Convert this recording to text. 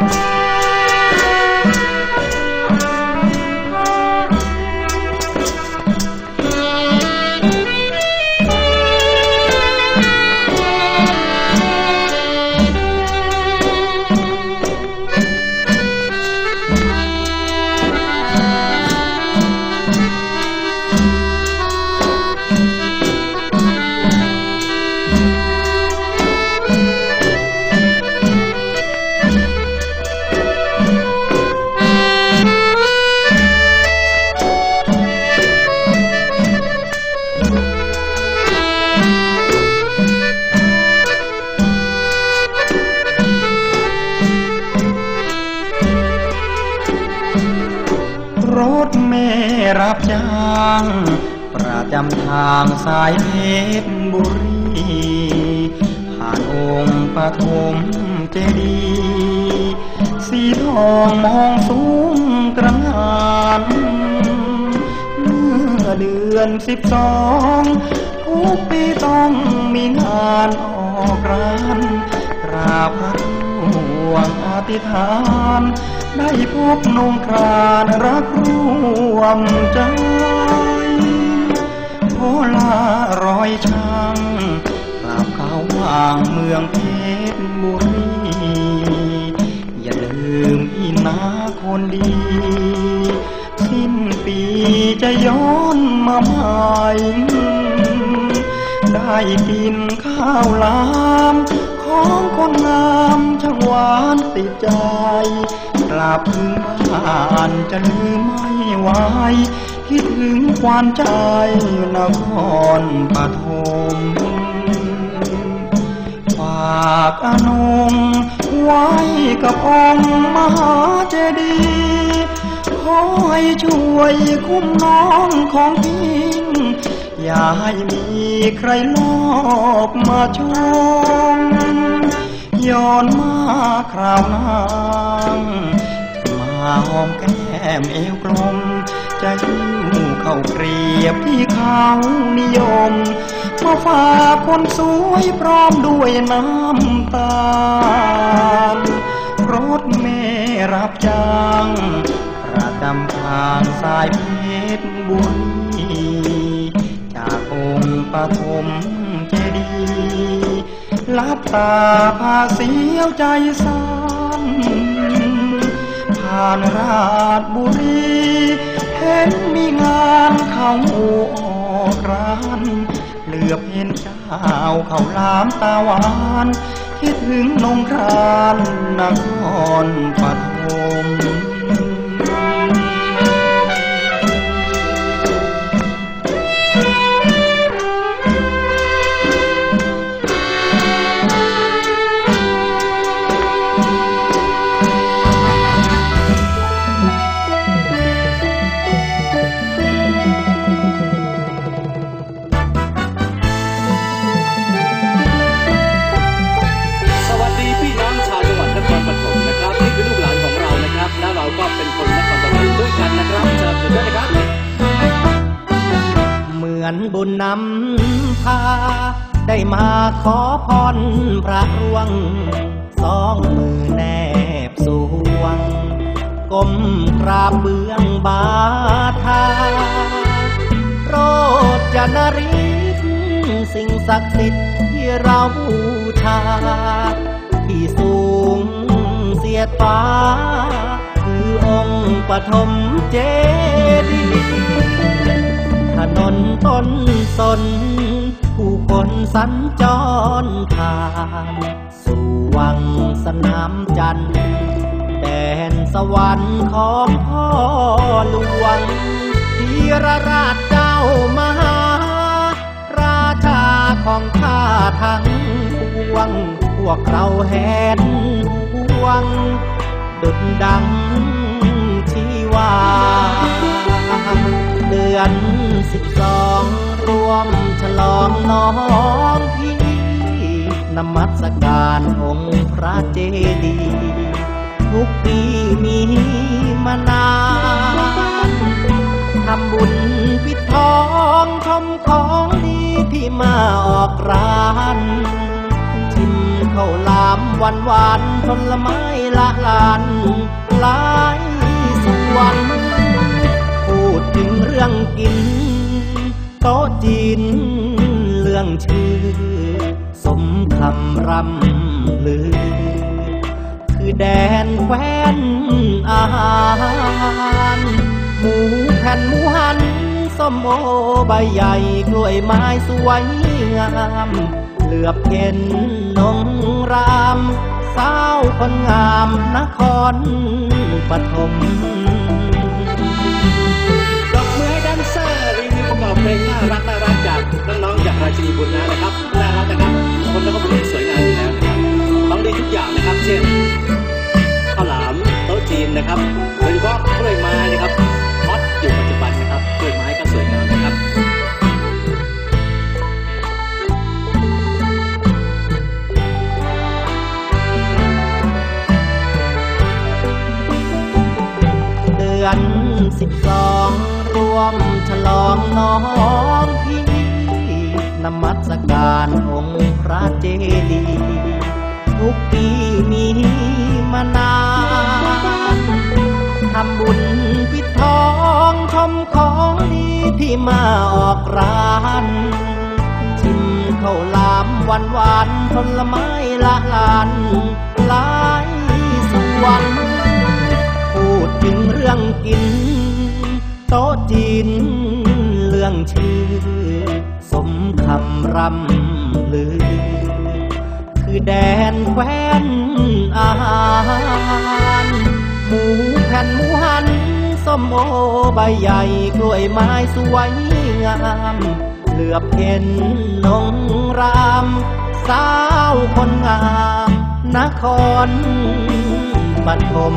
ร จ้าง ประจำทางสายเพชรบุรีผ่านองค์ปฐมเจดีย์สีทองมองสูงกระงานเมื่อเดือนสิบสองทุกปีต้องมีงานออกร้านกราบพระร่วง อธิฐาน ได้พบนงครานรักร่วมใจโพลารอยช่างกราบเขาวางเมืองเพชรบุรี อย่าลืมพี่นาคนดี สิ้นปีจะย้อนมาใหม่ได้กินข้าวลาม ของคนงามช่างหวานติดใจกลับถึงบ้านจะลืมไม่ไหวคิดถึงควานใจนครปฐมฝากอนงไว้กับองค์มหาเจดีย์ขอให้ช่วยคุ้มน้องของพี่อย่าให้มีใครลอบมาชม ย้อนมาคราวนางมาหอมแก้มเอวกลมจะหิ้วเข้าเกรียบที่เขานิยม มาฝากคนสวยพร้อมด้วยน้ำตารถเมรับจ้างประจำทางสายเพชรบุรีจากองค์ปฐมเจดีย์ ลับตาพาเสียวใจสั่นผ่านราชบุรี เห็นมีงานเขาออกร้าน เหลือบเห็นเจ้าเขาลามตาหวาน คิดถึงนงครานนครปฐม อนบุญนำพา ได้มาขอพรพระร่วง สองมือแนบสวงก้มกราบเบื้องบาทาโรดจนริศสิ่งศักดิ์สิทธิ์ที่เราบูชา ที่สูงเสียดฟ้า คือองค์ปฐมเจดีย์ นนต้นสน ผู้คนสัญจรผ่าน สู่วังสนามจันทร์แดนสวรรค์ของพ่อหลวงธีรราชเจ้ามหา ราชาของข้าทั้งปวง พวกเราแหนห่วง ดุดดังชีวาเดือน มฉลองน้องพี่นมัสการองค์พระเจดีย์ทุกปีมีมานานทำบุญปิดทองชมของดีที่มาออกร้านชิมข้าวลามามวันหวานผลไม้ละลานหลายส่วนพูดถึงเรื่องกินโต๊ะจีน รื่องชื่อ สมคำรำลือ คือแดนแคว้นอาหารหมูแผ่นหมูหันส้มโอใบใหญ่กล้วยไม้สวยงามเหลือบเห็นนงรามสาวคนงามนครปฐม น้องพี่นมัสการองค์พระเจดีย์ทุกปีมีมานานทำบุญปิดทองชมของดีที่มาออกร้านชิมข้าวลามหวานหวานผลไม้ละลานหลายส่วนพูดถึงเรื่องกินโต๊ะจีน รื่องชื่อ สมคำรำลือ คือแดนแคว้นอาหารหมูแผ่นหมูหันส้มโอใบใหญ่กล้วยไม้สวยงามเหลือบเห็นนงรามสาวคนงาม นครปฐม